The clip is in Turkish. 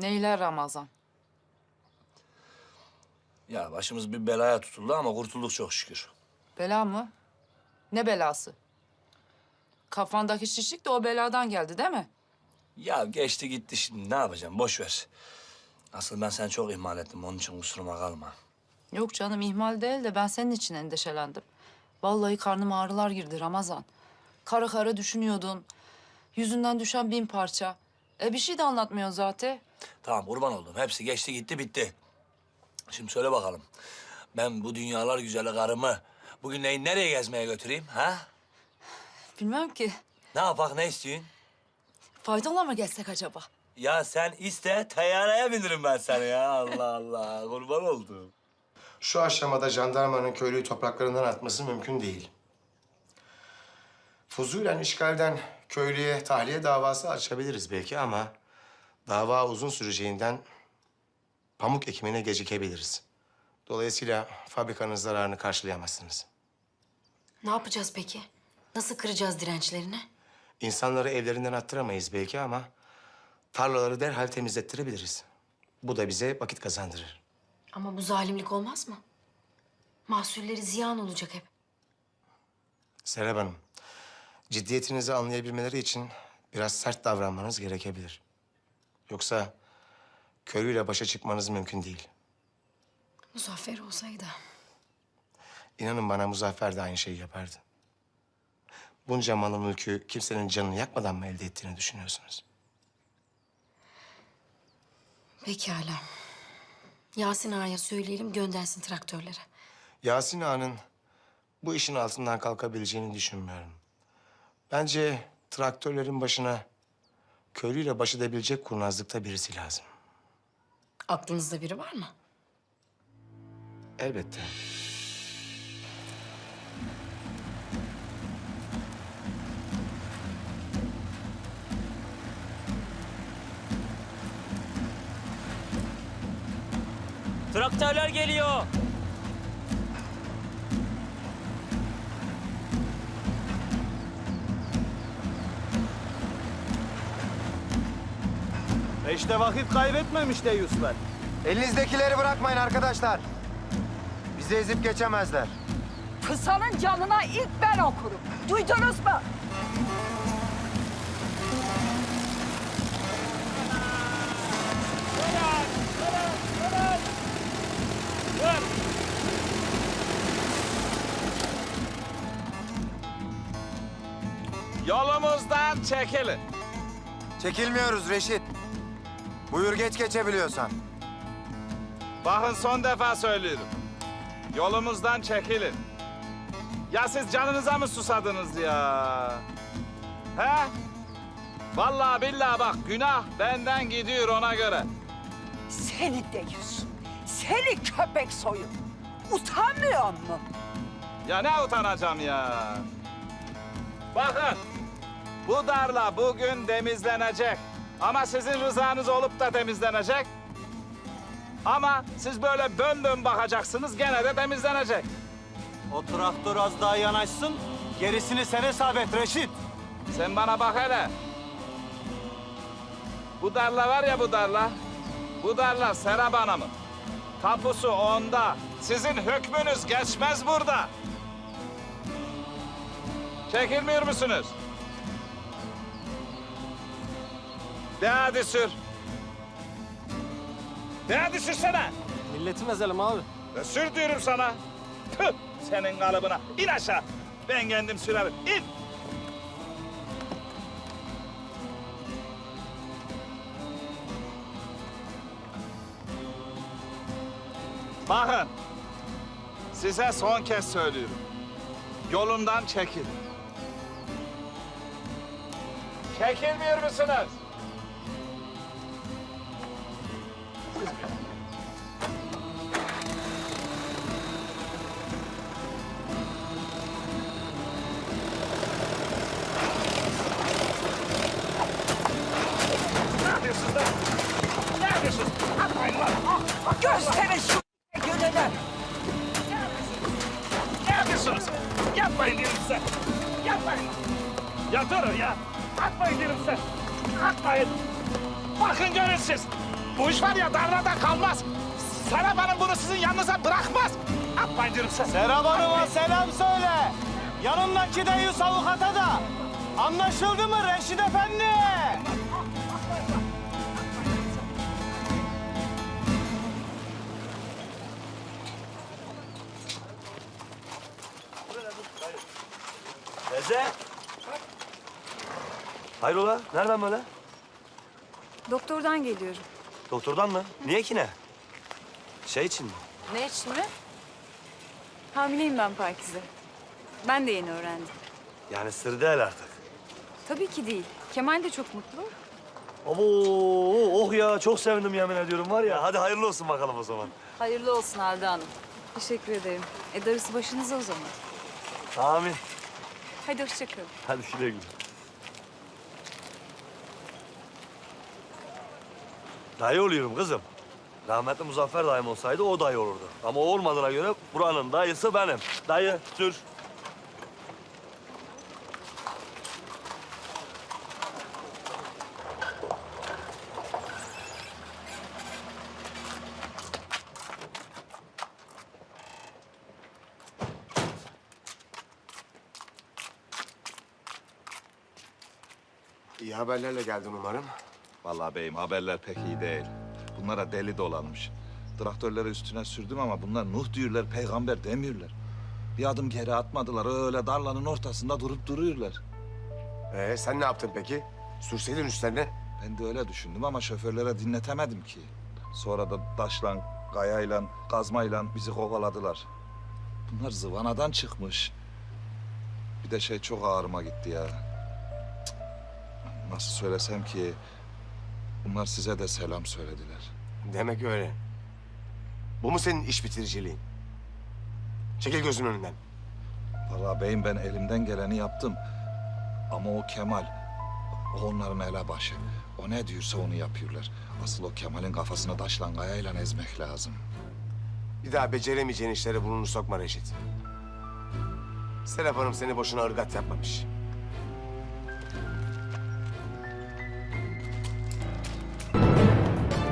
Neyler Ramazan? Ya başımız bir belaya tutuldu ama kurtulduk çok şükür. Bela mı? Ne belası? Kafandaki şişlik de o beladan geldi değil mi? Ya geçti gitti şimdi ne yapacağım boş ver. Asıl ben seni çok ihmal ettim onun için kusuruma kalma. Yok canım ihmal değil de ben senin için endişelendim. Vallahi karnıma ağrılar girdi Ramazan. Kara kara düşünüyordun. Yüzünden düşen bin parça. E bir şey de anlatmıyorsun zaten. Tamam kurban oldum hepsi geçti gitti bitti. Şimdi söyle bakalım. Ben bu dünyalar güzeli karımı bugün neyi nereye gezmeye götüreyim ha? Bilmem ki. Ne yapak ne istiyorsun? Faydalı mı geçsek acaba? Ya sen iste teyyareye bindiririm ben seni ya. Allah Allah kurban oldum. Şu aşamada jandarmanın köylüyü topraklarından atması mümkün değil. Fuzulen işgalden köylüye tahliye davası açabiliriz belki ama dava uzun süreceğinden pamuk ekimine gecikebiliriz. Dolayısıyla fabrikanın zararını karşılayamazsınız. Ne yapacağız peki? Nasıl kıracağız dirençlerini? İnsanları evlerinden attıramayız belki ama tarlaları derhal temizlettirebiliriz. Bu da bize vakit kazandırır. Ama bu zalimlik olmaz mı? Mahsulleri ziyan olacak hep. Serap Hanım, ciddiyetinizi anlayabilmeleri için biraz sert davranmanız gerekebilir. Yoksa köylüyle başa çıkmanız mümkün değil. Muzaffer olsaydı. İnanın bana Muzaffer de aynı şeyi yapardı. Bunca malı mülkü kimsenin canını yakmadan mı elde ettiğini düşünüyorsunuz? Pekala. Yasin Ağa'ya söyleyelim göndersin traktörlere. Yasin Ağa'nın bu işin altından kalkabileceğini düşünmüyorum. Bence traktörlerin başına köylüyle baş edebilecek kurnazlıkta birisi lazım. Aklınızda biri var mı? Elbette. Traktörler geliyor. İşte vakit kaybetmemiş de Yusuflar. Elinizdekileri bırakmayın arkadaşlar. Bizi ezip geçemezler. Kısanın canına ilk ben okurum. Duydunuz mu? Yolumuzdan çekilin. Çekilmiyoruz Reşit. Buyur geç geçebiliyorsan. Bakın son defa söylüyorum. Yolumuzdan çekilin. Ya siz canınıza mı susadınız ya? He? Vallahi billahi bak günah benden gidiyor ona göre. Seni deyiz. Seni köpek soyun. Utanmıyor mu? Ya ne utanacağım ya? Bakın, bu darla bugün temizlenecek. Ama sizin rızanız olup da temizlenecek. Ama siz böyle bön bön bakacaksınız, gene de temizlenecek. O traktör az daha yanaşsın. Gerisini sen hesap et Reşit. Sen bana bak hele. Bu darla var ya bu darla. Bu darla Serap Hanım'ın. Tapusu onda. Sizin hükmünüz geçmez burada. Çekilmiyor musunuz? De hadi sür. De hadi sürsene. Milletin ezelim abi. De sür diyorum sana. Tüh senin kalıbına. İn aşağı. Ben kendim sürerim. İn. Bakın. Size son kez söylüyorum. Yolumdan çekilin. Çekilmiyor musunuz? Gösterin şu gününü. Ne yapıyorsunuz? Yapmayın size. Yapmayın. Ya durun ya. Atmayın diyorum size. Atmayın. Bakın görün siz. Bu iş var ya darlada kalmaz. Serap Hanım bunu sizin yanınıza bırakmaz. Atmayın diyorum sen. Serap Hanım'a selam söyle. Yanındaki deyyus avukata da. Anlaşıldı mı Reşit Efendi? Teyze. Hayrola? Nereden böyle? Doktordan geliyorum. Doktordan mı? Niye ki ne? Şey için mi? Ne için mi? Hamileyim ben Pakize. Ben de yeni öğrendim. Yani sır değil artık. Tabii ki değil. Kemal de çok mutlu. Abo, oh ya çok sevindim yemin ediyorum var ya. Hadi hayırlı olsun bakalım o zaman. Hayırlı olsun Halide Hanım. Teşekkür ederim. E darısı başınıza o zaman. Amin. Hadi hoşça kalın. Hadi güle güle. Dayı oluyorum kızım. Rahmetli Muzaffer dayım olsaydı o dayı olurdu. Ama o olmadığına göre buranın dayısı benim. Dayı dur. İyi haberlerle geldin umarım. Vallahi beyim haberler pek iyi değil. Bunlara deli dolanmış. Traktörleri üstüne sürdüm ama bunlar Nuh diyorlar, peygamber demiyorlar. Bir adım geri atmadılar. Öyle darlanın ortasında durup duruyorlar. Ee, sen ne yaptın peki? Sürseydin üstlerine. Ben de öyle düşündüm ama şoförlere dinletemedim ki. Sonra da taşla, kayayla, kazmayla bizi kovaladılar. Bunlar zıvanadan çıkmış. Bir de şey çok ağrıma gitti ya. Cık. Nasıl söylesem ki... Bunlar size de selam söylediler. Demek öyle. Bu mu senin iş bitiriciliğin? Çekil gözün önünden. Vallahi beyim ben elimden geleni yaptım. Ama o Kemal, o onların elebaşı. O ne diyorsa onu yapıyorlar. Asıl o Kemal'in kafasını taşla kayayla ezmek lazım. Bir daha beceremeyeceğin işlere burnunu sokma Reşit. Serap Hanım seni boşuna ırgat yapmamış.